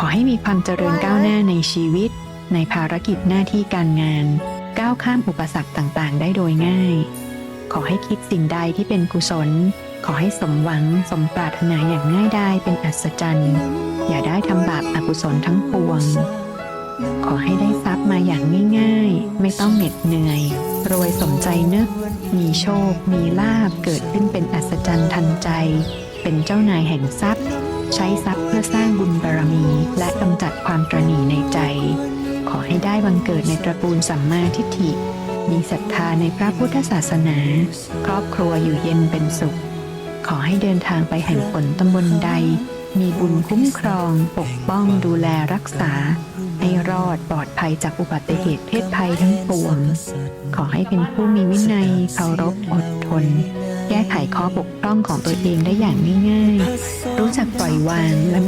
ขอให้มีความเจริญก้าวหน้าในชีวิต ในภารกิจหน้าที่การงาน ก้าวข้ามอุปสรรคต่างๆ ได้โดยง่าย ขอให้คิดสิ่งใดที่เป็นกุศล ขอให้สมหวังสมปรารถนาอย่างง่ายไดายเป็นอัศจรรย์อย่าได้ทำบาปอกุศลทั้งปวง ขอให้ได้ทรัพย์มาอย่างง่ายๆ ไม่ต้องเหน็ดเหนื่อย รวยสมใจนึก มีโชค มีลาบเกิดขึ้นเป็นอัศจรรย์ทันใจ เป็นเจ้านายแห่งทรัพย์ ใช้ทรัพย์เพื่อสร้างบุญบารมี จัดความตรณีในใจ ขอให้ได้บังเกิดในตระกูลสัมมาทิฏฐิ มีศรัทธาในพระพุทธศาสนา ครอบครัวอยู่เย็นเป็นสุข ขอให้เดินทางไปแห่งผลตำบลใด มีบุญคุ้มครอง ปกป้องดูแลรักษา ให้รอดปลอดภัยจากอุบัติเหตุเพศภัยทั้งปวง ขอให้เป็นผู้มีวินัยเคารพอดทนแก้ไขข้อบกพร่องของตัวเองได้อย่างง่ายๆ รู้จักปล่อยวางและ